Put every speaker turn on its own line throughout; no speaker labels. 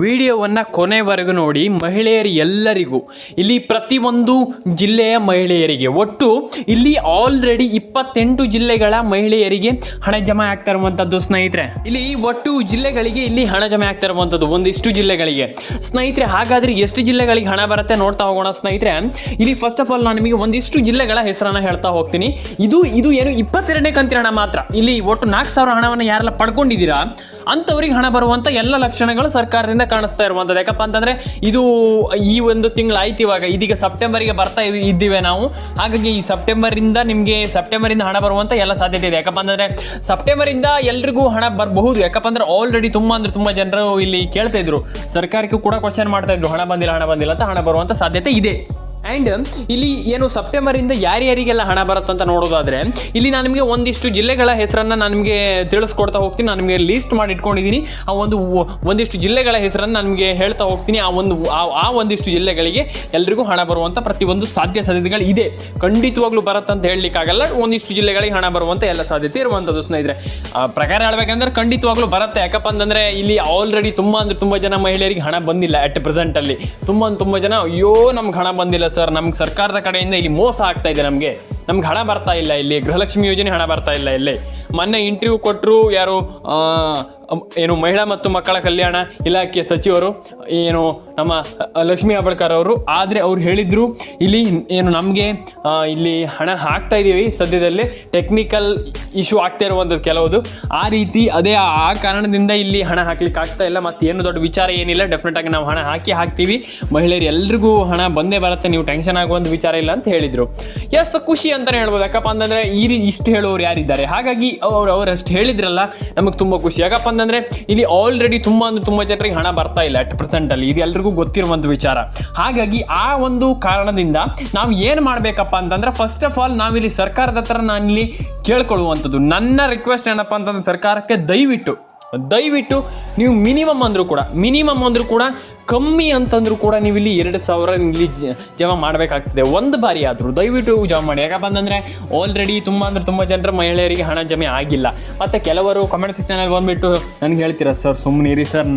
ವಿಡಿಯೋವನ್ನು ಕೊನೆವರೆಗೂ ನೋಡಿ ಮಹಿಳೆಯರು ಎಲ್ಲರಿಗೂ. ಇಲ್ಲಿ ಪ್ರತಿಯೊಂದು ಜಿಲ್ಲೆಯ ಮಹಿಳೆಯರಿಗೆ. ಒಟ್ಟು ಇಲ್ಲಿ ಆಲ್ರೆಡಿ ಇಪ್ಪತ್ತೆಂಟು ಜಿಲ್ಲೆಗಳ ಮಹಿಳೆಯರಿಗೆ ಹಣ ಜಮಾ ಆಗ್ತಾ ಇರುವಂಥದ್ದು ಸ್ನೇಹಿತರೆ. ಇಲ್ಲಿ ಒಟ್ಟು ಜಿಲ್ಲೆಗಳಿಗೆ ಇಲ್ಲಿ ಹಣ ಜಮೆ ಆಗ್ತಾ ಇರುವಂಥದ್ದು ಒಂದಿಷ್ಟು ಜಿಲ್ಲೆಗಳಿಗೆ. ಸ್ನೇಹಿತರೆ, ಹಾಗಾದ್ರೆ ಎಷ್ಟು ಜಿಲ್ಲೆಗಳಿಗೆ ಹಣ ಬರುತ್ತೆ ನೋಡ್ತಾ ಹೋಗೋಣ ಸ್ನೇಹಿತರೆ. ಇಲ್ಲಿ ಫಸ್ಟ್ ಆಫ್ ಆಲ್ ನಾನು ನಿಮಗೆ ಒಂದಿಷ್ಟು ಜಿಲ್ಲೆಗಳ ಹೆಸರನ್ನು ಹೇಳ್ತಾ ಹೋಗ್ತೀನಿ. ಇದು ಇದು ಏನು ಇಪ್ಪತ್ತೆರಡನೇ ಕಂತಿನ ಹಣ ಮಾತ್ರ. ಇಲ್ಲಿ ಒಟ್ಟು ನಾಲ್ಕು ಸಾವಿರ ಹಣವನ್ನು ಯಾರೆಲ್ಲ ಪಡ್ಕೊಂಡಿದ್ದೀರಾ? ಅಂಥವ್ರಿಗೆ ಹಣ ಬರುವಂಥ ಎಲ್ಲ ಲಕ್ಷಣಗಳು ಸರ್ಕಾರದಿಂದ ಕಾಣಿಸ್ತಾ ಇರುವಂಥದ್ದು. ಯಾಕಪ್ಪ ಅಂತಂದರೆ ಇದು ಈ ಒಂದು ತಿಂಗಳು ಆಯ್ತು ಇವಾಗ. ಇದೀಗ ಸೆಪ್ಟೆಂಬರಿಗೆ ಬರ್ತಾ ಇದ್ದೀವಿ ನಾವು. ಹಾಗಾಗಿ ಈ ಸೆಪ್ಟೆಂಬರಿಂದ ನಿಮಗೆ ಸೆಪ್ಟೆಂಬರಿಂದ ಹಣ ಬರುವಂಥ ಎಲ್ಲ ಸಾಧ್ಯತೆ ಇದೆ. ಯಾಕಪ್ಪ ಅಂತಂದರೆ ಸೆಪ್ಟೆಂಬರಿಂದ ಎಲ್ರಿಗೂ ಹಣ ಬರಬಹುದು. ಯಾಕಪ್ಪ ಅಂದ್ರೆ ಆಲ್ರೆಡಿ ತುಂಬ ಅಂದರೆ ತುಂಬ ಜನರು ಇಲ್ಲಿ ಕೇಳ್ತಾ ಇದ್ರು. ಸರ್ಕಾರಕ್ಕೂ ಕೂಡ ಕ್ವಶನ್ ಮಾಡ್ತಾ ಇದ್ರು. ಹಣ ಬಂದಿಲ್ಲ ಹಣ ಬಂದಿಲ್ಲ ಅಂತ ಹಣ ಬರುವಂಥ ಸಾಧ್ಯತೆ ಇದೆ. ಆ್ಯಂಡ್ ಇಲ್ಲಿ ಏನು ಸೆಪ್ಟೆಂಬರಿಂದ ಯಾರ್ಯಾರಿಗೆಲ್ಲ ಹಣ ಬರುತ್ತಂತ ನೋಡೋದಾದರೆ, ಇಲ್ಲಿ ನಾನು ನಿಮಗೆ ಒಂದಿಷ್ಟು ಜಿಲ್ಲೆಗಳ ಹೆಸರನ್ನು ನಾನು ನಿಮಗೆ ತಿಳಿಸ್ಕೊಡ್ತಾ ಹೋಗ್ತೀನಿ. ನಾನು ನಿಮಗೆ ಲೀಸ್ಟ್ ಮಾಡಿ ಇಟ್ಕೊಂಡಿದ್ದೀನಿ ಆ ಒಂದು ಒಂದಿಷ್ಟು ಜಿಲ್ಲೆಗಳ ಹೆಸರನ್ನು ನಾನು ನಿಮಗೆ ಹೇಳ್ತಾ ಹೋಗ್ತೀನಿ. ಆ ಒಂದು, ಆ- ಒಂದಿಷ್ಟು ಜಿಲ್ಲೆಗಳಿಗೆ ಎಲ್ರಿಗೂ ಹಣ ಬರುವಂಥ ಪ್ರತಿಯೊಂದು ಸಾಧ್ಯ ಸಾಧ್ಯತೆಗಳು ಇದೆ. ಖಂಡಿತವಾಗ್ಲೂ ಅಂತ ಹೇಳಲಿಕ್ಕಾಗಲ್ಲ. ಒಂದಿಷ್ಟು ಜಿಲ್ಲೆಗಳಿಗೆ ಹಣ ಬರುವಂಥ ಎಲ್ಲ ಸಾಧ್ಯತೆ ಇರುವಂಥದ್ದು ಸ್ನೇಹಿತರೆ. ಪ್ರಕಾರ ಹೇಳ್ಬೇಕಂದ್ರೆ ಖಂಡಿತವಾಗ್ಲೂ ಬರುತ್ತೆ. ಯಾಕಪ್ಪ ಅಂತಂದರೆ ಇಲ್ಲಿ ಆಲ್ರೆಡಿ ತುಂಬ ಅಂದರೆ ತುಂಬ ಜನ ಮಹಿಳೆಯರಿಗೆ ಹಣ ಬಂದಿಲ್ಲ ಅಟ್ ಪ್ರೆಸೆಂಟಲ್ಲಿ ತುಂಬ ತುಂಬ ಜನ, ಅಯ್ಯೋ ನಮ್ಗೆ ಹಣ ಬಂದಿಲ್ಲ ಸರ್ ನಮ್ಗೆ ಸರ್ಕಾರದ ಕಡೆಯಿಂದ ಇಲ್ಲಿ ಮೋಸ ಆಗ್ತಾ ಇದೆ ನಮಗೆ. ನಮ್ಗೆ ಹಣ ಬರ್ತಾ ಇಲ್ಲ ಇಲ್ಲಿ. ಗೃಹಲಕ್ಷ್ಮಿ ಯೋಜನೆ ಹಣ ಬರ್ತಾ ಇಲ್ಲ ಇಲ್ಲಿ. ಮೊನ್ನೆ ಇಂಟರ್ವ್ಯೂ ಕೊಟ್ಟರು ಯಾರು ಏನು ಮಹಿಳಾ ಮತ್ತು ಮಕ್ಕಳ ಕಲ್ಯಾಣ ಇಲಾಖೆ ಸಚಿವರು, ಏನು ನಮ್ಮ ಲಕ್ಷ್ಮೀ ಹೆಬ್ಬಾಳ್ಕರ್ ಅವರು, ಆದರೆ ಅವ್ರು ಹೇಳಿದ್ರು, ಇಲ್ಲಿ ಏನು ನಮಗೆ ಇಲ್ಲಿ ಹಣ ಹಾಕ್ತಾ ಇದ್ದೀವಿ ಸದ್ಯದಲ್ಲಿ ಟೆಕ್ನಿಕಲ್ ಇಶ್ಯೂ ಆಗ್ತಾ ಇರುವಂಥದ್ದು ಕೆಲವೊಂದು. ಆ ರೀತಿ ಅದೇ ಆ ಕಾರಣದಿಂದ ಇಲ್ಲಿ ಹಣ ಹಾಕ್ಲಿಕ್ಕೆ ಆಗ್ತಾ ಇಲ್ಲ, ಮತ್ತು ಏನು ದೊಡ್ಡ ವಿಚಾರ ಏನಿಲ್ಲ ಡೆಫಿನೆಟ್ ಆಗಿ ನಾವು ಹಣ ಹಾಕಿ ಹಾಕ್ತೀವಿ. ಮಹಿಳೆಯರು ಎಲ್ರಿಗೂ ಹಣ ಬಂದೇ ಬರುತ್ತೆ, ನೀವು ಟೆನ್ಷನ್ ಆಗುವಂಥ ವಿಚಾರ ಇಲ್ಲ ಅಂತ ಹೇಳಿದರು. ಎಸ್, ಖುಷಿ ಅಂತಲೇ ಹೇಳ್ಬೋದು. ಯಾಕಪ್ಪ ಅಂತಂದ್ರೆ ಈ ರೀ ಇಷ್ಟು ಹೇಳೋರು ಯಾರಿದ್ದಾರೆ? ಹಾಗಾಗಿ ಅವ್ರು ಅವ್ರು ಹೇಳಿದ್ರಲ್ಲ, ನಮಗೆ ತುಂಬ ಖುಷಿ. ಯಾಕಪ್ಪ ಅಂತಂದ್ರೆ ಇಲ್ಲಿ ಆಲ್ರೆಡಿ ತುಂಬಾ ಅಂದ್ರೆ ತುಂಬ ಜನರಿಗೆ ಹಣ ಬರ್ತಾ ಇಲ್ಲ ಅಟ್ ಪ್ರೆಸೆಂಟಲ್ಲಿ ಇದು ಎಲ್ರಿಗೂ ಗೊತ್ತಿರುವಂಥ ವಿಚಾರ. ಹಾಗಾಗಿ ಆ ಒಂದು ಕಾರಣದಿಂದ ನಾವು ಏನು ಮಾಡಬೇಕಪ್ಪ ಅಂತಂದ್ರೆ ಫಸ್ಟ್ ಆಫ್ ಆಲ್ ನಾವಿಲ್ಲಿ ಸರ್ಕಾರದ ಹತ್ರ ನಾನಿಲ್ಲಿ ಕೇಳ್ಕೊಳ್ಳುವಂಥದ್ದು. ನನ್ನ ರಿಕ್ವೆಸ್ಟ್ ಏನಪ್ಪ ಅಂತಂದ್ರೆ ಸರ್ಕಾರಕ್ಕೆ ದಯವಿಟ್ಟು ದಯವಿಟ್ಟು ನೀವು ಮಿನಿಮಮ್ ಅಂದರೂ ಕೂಡ ಮಿನಿಮಮ್ ಅಂದರೂ ಕೂಡ ಕಮ್ಮಿ ಅಂತಂದ್ರೂ ಕೂಡ ನೀವು ಇಲ್ಲಿ ಎರಡು ಸಾವಿರ ಇಲ್ಲಿ ಜಮಾ ಮಾಡಬೇಕಾಗ್ತದೆ. ಒಂದು ಬಾರಿ ಆದರೂ, ದಯವಿಟ್ಟು ಜಮಾ ಮಾಡಿ. ಯಾಕಪ್ಪ ಅಂತಂದರೆ ಆಲ್ರೆಡಿ ತುಂಬ ಅಂದರೆ ತುಂಬ ಜನರ ಮಹಿಳೆಯರಿಗೆ ಹಣ ಜಮೆ ಆಗಿಲ್ಲ. ಮತ್ತು ಕೆಲವರು ಕಮೆಂಟ್ ಸೆಕ್ಷನಲ್ಲಿ ಬಂದುಬಿಟ್ಟು ನನಗೆ ಹೇಳ್ತೀರಾ, ಸರ್ ಸುಮ್ಮನಿರಿ ಸರ್.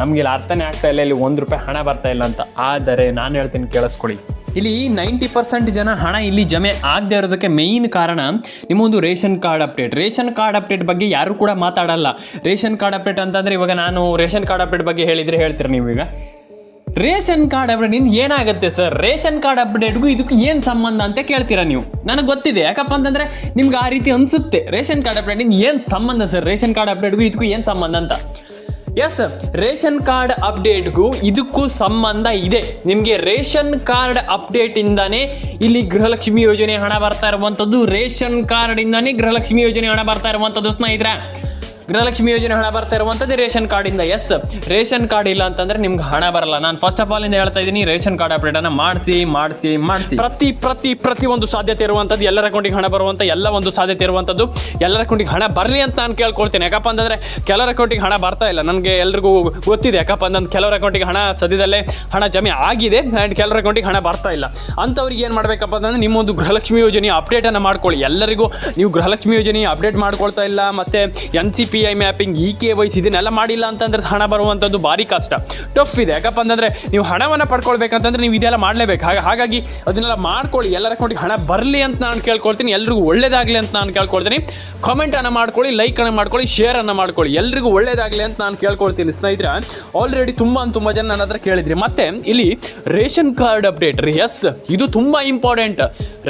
ನಮಗೆ ಇಲ್ಲಿ ಅರ್ಥನೇ ಆಗ್ತಾ ಇಲ್ಲ, ಇಲ್ಲಿ ಒಂದು ರೂಪಾಯಿ ಹಣ ಬರ್ತಾ ಇಲ್ಲ ಅಂತ. ಆದರೆ ನಾನು ಹೇಳ್ತೀನಿ, ಕೇಳಿಸ್ಕೊಳ್ಳಿ. ಇಲ್ಲಿ ನೈಂಟಿ ಪರ್ಸೆಂಟ್ ಜನ ಹಣ ಇಲ್ಲಿ ಜಮೆ ಆಗದೆ ಇರೋದಕ್ಕೆ ಮೇಯ್ನ್ ಕಾರಣ ನಿಮ್ಮೊಂದು ration card update ration card update ಬಗ್ಗೆ ಯಾರು ಕೂಡ ಮಾತಾಡಲ್ಲ. ರೇಷನ್ ಕಾರ್ಡ್ ಅಪ್ಡೇಟ್ ಅಂತಂದರೆ ಇವಾಗ ನಾನು ರೇಷನ್ ಕಾರ್ಡ್ ಅಪ್ಡೇಟ್ ಬಗ್ಗೆ ಹೇಳಿದರೆ ಹೇಳ್ತೀರ ನೀವು ಈಗ? ರೇಷನ್ ಕಾರ್ಡ್ ಅಪ್ಡೇಟ್ನಿಂದ ಏನಾಗುತ್ತೆ ಸರ್? ರೇಷನ್ ಕಾರ್ಡ್ ಅಪ್ಡೇಟ್ಗೂ ಇದಕ್ಕೆ ಏನು ಸಂಬಂಧ ಅಂತ ಕೇಳ್ತೀರಾ ನೀವು? ನನಗೆ ಗೊತ್ತಿದೆ. ಯಾಕಪ್ಪ ಅಂತಂದರೆ ನಿಮ್ಗೆ ಆ ರೀತಿ ಅನಿಸುತ್ತೆ. ರೇಷನ್ ಕಾರ್ಡ್ ಅಪ್ಡೇಟ್ ಅಪ್ಡೇಟಿಂದ ಏನು ಸಂಬಂಧ ಸರ್? ರೇಷನ್ ಕಾರ್ಡ್ ಅಪ್ಡೇಟ್ಗೂ ಇದಕ್ಕೂ ಏನು ಸಂಬಂಧ ಅಂತ? ಎಸ್ ರೇಷನ್ ಕಾರ್ಡ್ ಅಪ್ಡೇಟ್ಗೂ ಇದಕ್ಕೂ ಸಂಬಂಧ ಇದೆ. ನಿಮಗೆ ರೇಷನ್ ಕಾರ್ಡ್ ಅಪ್ಡೇಟ್ ಇಂದಾನೆ ಇಲ್ಲಿ ಗೃಹಲಕ್ಷ್ಮಿ ಯೋಜನೆ ಹಣ ಬರ್ತಾ ಇರುವಂಥದ್ದು ರೇಷನ್ ಕಾರ್ಡಿಂದಾನೇ ಗೃಹಲಕ್ಷ್ಮಿ ಯೋಜನೆ ಹಣ ಬರ್ತಾ ಇರುವಂಥದ್ದು ಸ್ನೇಹಿತರೆ. ಗೃಹಲಕ್ಷ್ಮಿ ಯೋಜನೆ ಹಣ ಬರ್ತಾ ಇರುವಂಥದ್ದು ರೇಷನ್ ಕಾರ್ಡಿಂದ ಎಸ್ ರೇಷನ್ ಕಾರ್ಡ್ ಇಲ್ಲ ಅಂತಂದ್ರೆ ನಿಮ್ಗೆ ಹಣ ಬರಲ್ಲ. ನಾನು ಫಸ್ಟ್ ಆಫ್ ಆಲ್ ಇಂದ ಹೇಳ್ತಾ ಇದ್ದೀನಿ ರೇಷನ್ ಕಾರ್ಡ್ ಅಪ್ಡೇಟ್ ಅನ್ನ ಮಾಡಿಸಿ ಮಾಡಿಸಿ ಮಾಡಿಸಿ. ಪ್ರತಿ ಪ್ರತಿ ಪ್ರತಿ ಒಂದು ಸಾಧ್ಯತೆ ಇರುವಂಥದ್ದು ಎಲ್ಲರ ಅಕೌಂಟಿಗೆ ಹಣ ಬರುವಂಥ ಎಲ್ಲ ಒಂದು ಸಾಧ್ಯತೆ ಇರುವಂಥದ್ದು ಎಲ್ಲರ ಅಕೌಂಟಿಗೆ ಹಣ ಬರಲಿ ಅಂತ ನಾನು ಕೇಳ್ಕೊಳ್ತೇನೆ. ಯಾಕಪ್ಪ ಅಂತಂದ್ರೆ ಕೆಲವರ ಅಕೌಂಟಿಗೆ ಹಣ ಬರ್ತಾ ಇಲ್ಲ. ನನಗೆ ಎಲ್ರಿಗೂ ಗೊತ್ತಿದೆ. ಯಾಕಪ್ಪ ಅಂತಂದ್ರೆ ಕೆಲವರ ಅಕೌಂಟಿಗೆ ಹಣ ಸದ್ಯದಲ್ಲೇ ಹಣ ಜಮೆ ಆಗಿದೆ ಆ್ಯಂಡ್ ಕೆಲವರ ಅಕೌಂಟಿಗೆ ಹಣ ಬರ್ತಾ ಇಲ್ಲ. ಅಂಥವ್ರಿಗೆ ಏನು ಮಾಡಬೇಕಪ್ಪ ಅಂತಂದ್ರೆ ನಿಮ್ಮೊಂದು ಗೃಹಲಕ್ಷ್ಮಿ ಯೋಜನೆ ಅಪ್ಡೇಟನ್ನು ಮಾಡ್ಕೊಳ್ಳಿ. ಎಲ್ಲರಿಗೂ ನೀವು ಗೃಹಲಕ್ಷ್ಮಿ ಯೋಜನೆ ಅಪ್ಡೇಟ್ ಮಾಡ್ಕೊಳ್ತಾ ಇಲ್ಲ. ಮತ್ತು N C P I mapping E K YC ಇದನ್ನೆಲ್ಲ ಮಾಡಿಲ್ಲ ಅಂತಂದ್ರೆ ಹಣ ಬರುವಂಥದ್ದು ಭಾರಿ ಕಷ್ಟ. ಟಫ್ ಇದೆ. ಯಾಕಪ್ಪ ಅಂತಂದ್ರೆ ನೀವು ಹಣವನ್ನು ಪಡ್ಕೊಳ್ಬೇಕಂತಂದ್ರೆ ನೀವು ಇದೆಲ್ಲ ಮಾಡಲೇಬೇಕು. ಹಾಗೆ, ಹಾಗಾಗಿ ಅದನ್ನೆಲ್ಲ ಮಾಡ್ಕೊಳ್ಳಿ. ಎಲ್ಲರ ಅಕೌಂಟಿಗೆ ಹಣ ಬರಲಿ ಅಂತ ನಾನು ಕೇಳ್ಕೊಳ್ತೀನಿ. ಎಲ್ರಿಗೂ ಒಳ್ಳೇದಾಗಲಿ ಅಂತ ನಾನು ಕೇಳ್ಕೊಳ್ತೀನಿ. ಕಾಮೆಂಟನ್ನು ಮಾಡ್ಕೊಳ್ಳಿ ಲೈಕ್ ಅನ್ನು ಮಾಡ್ಕೊಳ್ಳಿ ಶೇರ್ ಅನ್ನು ಮಾಡ್ಕೊಳ್ಳಿ. ಎಲ್ರಿಗೂ ಒಳ್ಳೇದಾಗಲಿ ಅಂತ ನಾನು ಕೇಳ್ಕೊಳ್ತೀನಿ. ಸ್ನೇಹಿತರೆ ಆಲ್ರೆಡಿ ತುಂಬ ತುಂಬ ಜನ ನನ್ನ ಹತ್ರ ಕೇಳಿದ್ರಿ. ಮತ್ತೆ ಇಲ್ಲಿ ರೇಷನ್ ಕಾರ್ಡ್ ಅಪ್ಡೇಟ್ ರೀ. ಎಸ್ ಇದು ತುಂಬ ಇಂಪಾರ್ಟೆಂಟ್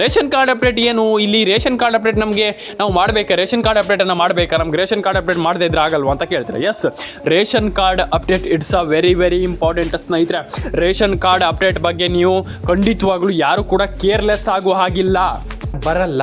ರೇಷನ್ ಕಾರ್ಡ್ ಅಪ್ಡೇಟ್ ಏನು? ಇಲ್ಲಿ ರೇಷನ್ ಕಾರ್ಡ್ ಅಪ್ಡೇಟ್ ನಮಗೆ ನಾವು ಮಾಡಬೇಕಾ? ರೇಷನ್ ಕಾರ್ಡ್ ಅಪ್ಡೇಟನ್ನು ಮಾಡಬೇಕಾ? ನಮ್ಗೆ ರೇಷನ್ ಕಾರ್ಡ್ ಅಪ್ಡೇಟ್ ಮಾಡದೇ ಇದ್ರೆ ಆಗಲ್ವಾ ಅಂತ ಕೇಳ್ತಾರೆ? Yes ration card update it's a very very important ಸ್ನೇಹಿತರೆ. ರೇಷನ್ ಕಾರ್ಡ್ ಅಪ್ಡೇಟ್ ಬಗ್ಗೆ ನೀವು ಖಂಡಿತವಾಗ್ಲೂ ಯಾರು ಕೂಡ ಕೇರ್ಲೆಸ್ ಆಗೋ ಹಾಗಿಲ್ಲ. ಬರಲ್ಲ.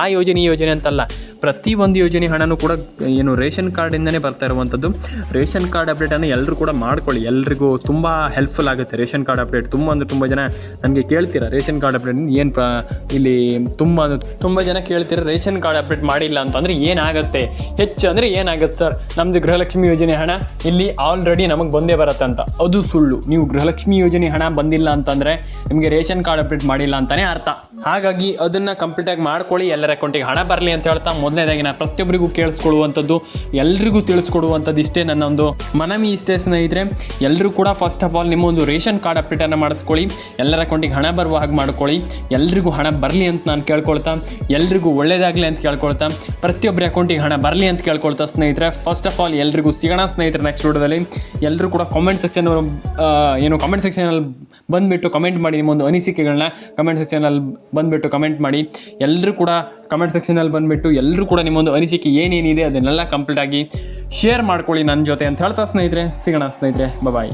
ಆ ಯೋಜನೆ ಈ ಯೋಜನೆ ಅಂತಲ್ಲ. ಪ್ರತಿ ಒಂದು ಯೋಜನೆ ಹಣನೂ ಕೂಡ ಏನು ರೇಷನ್ ಕಾರ್ಡಿಂದನೇ ಬರ್ತಾ ಇರುವಂಥದ್ದು ರೇಷನ್ ಕಾರ್ಡ್ ಅಪ್ಡೇಟನ್ನು ಎಲ್ಲರೂ ಕೂಡ ಮಾಡ್ಕೊಳ್ಳಿ. ಎಲ್ರಿಗೂ ತುಂಬ ಹೆಲ್ಪ್ಫುಲ್ ಆಗುತ್ತೆ ರೇಷನ್ ಕಾರ್ಡ್ ಅಪ್ಡೇಟ್ ತುಂಬ ಅಂದರೆ ತುಂಬ ಜನ ನನಗೆ ಕೇಳ್ತೀರಾ ರೇಷನ್ ಕಾರ್ಡ್ ಅಪ್ಡೇಟ್ ಏನು ಇಲ್ಲಿ ತುಂಬ ತುಂಬ ಜನ ಕೇಳ್ತೀರಾ ರೇಷನ್ ಕಾರ್ಡ್ ಅಪ್ಡೇಟ್ ಮಾಡಿಲ್ಲ ಅಂತಂದರೆ ಏನಾಗುತ್ತೆ? ಹೆಚ್ಚು ಅಂದರೆ ಏನಾಗುತ್ತೆ ಸರ್? ನಮ್ಮದು ಗೃಹಲಕ್ಷ್ಮಿ ಯೋಜನೆ ಹಣ ಇಲ್ಲಿ ಆಲ್ರೆಡಿ ನಮಗೆ ಬಂದೇ ಬರುತ್ತೆ ಅಂತ. ಅದು ಸುಳ್ಳು. ನೀವು ಗೃಹಲಕ್ಷ್ಮಿ ಯೋಜನೆ ಹಣ ಬಂದಿಲ್ಲ ಅಂತಂದರೆ ನಿಮಗೆ ರೇಷನ್ ಕಾರ್ಡ್ ಅಪ್ಡೇಟ್ ಮಾಡಿಲ್ಲ ಅಂತಲೇ ಅರ್ಥ. ಹಾಗಾಗಿ ಅದನ್ನು ಕಂಪ್ಲೀಟಾಗಿ ಮಾಡ್ಕೊಳ್ಳಿ. ಎಲ್ಲರ ಅಕೌಂಟಿಗೆ ಹಣ ಬರಲಿ ಅಂತ ಹೇಳ್ತಾ ಮೊದಲನೇದಾಗಿ ನಾನು ಪ್ರತಿಯೊಬ್ಬರಿಗೂ ಕೇಳಿಸ್ಕೊಳ್ಳುವಂಥದ್ದು, ಎಲ್ರಿಗೂ ತಿಳಿಸ್ಕೊಡುವಂಥದ್ದು ಇಷ್ಟೇ ನನ್ನ ಒಂದು ಮನವಿ ಇಷ್ಟೇ ಸ್ನೇಹಿತರೆ. ಎಲ್ಲರೂ ಕೂಡ ಫಸ್ಟ್ ಆಫ್ ಆಲ್ ನಿಮ್ಮ ಒಂದು ರೇಷನ್ ಕಾರ್ಡ್ ಅಪ್ಡೇಟನ್ನು ಮಾಡಿಸ್ಕೊಳ್ಳಿ, ಎಲ್ಲರ ಅಕೌಂಟಿಗೆ ಹಣ ಬರುವ ಹಾಗೆ ಮಾಡ್ಕೊಳ್ಳಿ. ಎಲ್ರಿಗೂ ಹಣ ಬರಲಿ ಅಂತ ನಾನು ಕೇಳ್ಕೊಳ್ತಾ, ಎಲ್ರಿಗೂ ಒಳ್ಳೇದಾಗಲಿ ಅಂತ ಕೇಳ್ಕೊಳ್ತಾ, ಪ್ರತಿಯೊಬ್ಬರ ಅಕೌಂಟಿಗೆ ಹಣ ಬರಲಿ ಅಂತ ಕೇಳ್ಕೊಳ್ತಾ ಸ್ನೇಹಿತರೆ. ಫಸ್ಟ್ ಆಫ್ ಆಲ್ ಎಲ್ರಿಗೂ ಸಿಗೋಣ ಸ್ನೇಹಿತರೆ ನೆಕ್ಸ್ಟ್ ವಿಡಿಯೋದಲ್ಲಿ. ಎಲ್ಲರೂ ಕೂಡ ಕಾಮೆಂಟ್ ಸೆಕ್ಷನ್ ಏನು ಕಾಮೆಂಟ್ ಸೆಕ್ಷನಲ್ಲಿ ಬಂದುಬಿಟ್ಟು ಕಮೆಂಟ್ ಮಾಡಿ ನಿಮ್ಮ ಒಂದು ಅನಿಸಿಕೆಗಳನ್ನ ಕಮೆಂಟ್ ಸೆಕ್ಷನಲ್ಲಿ ಬಂದುಬಿಟ್ಟು ಕಮೆಂಟ್ ಮಾಡಿ. ಎಲ್ಲರೂ ಕೂಡ ಕಮೆಂಟ್ ಸೆಕ್ಷನಲ್ಲಿ ಬಂದುಬಿಟ್ಟು ಎಲ್ಲರೂ ಕೂಡ ನಿಮ್ಮೊಂದು ಅನಿಸಿಕೆ ಏನೇನಿದೆ ಅದನ್ನೆಲ್ಲ ಕಂಪ್ಲೀಟಾಗಿ ಶೇರ್ ಮಾಡ್ಕೊಳ್ಳಿ ನನ್ನ ಜೊತೆ ಅಂತ ಹೇಳ್ತಾ ಸ್ನೇಹಿತರೆ, ಸಿಗೋಣ ಸ್ನೇಹಿತರೆ ಬಾಯ್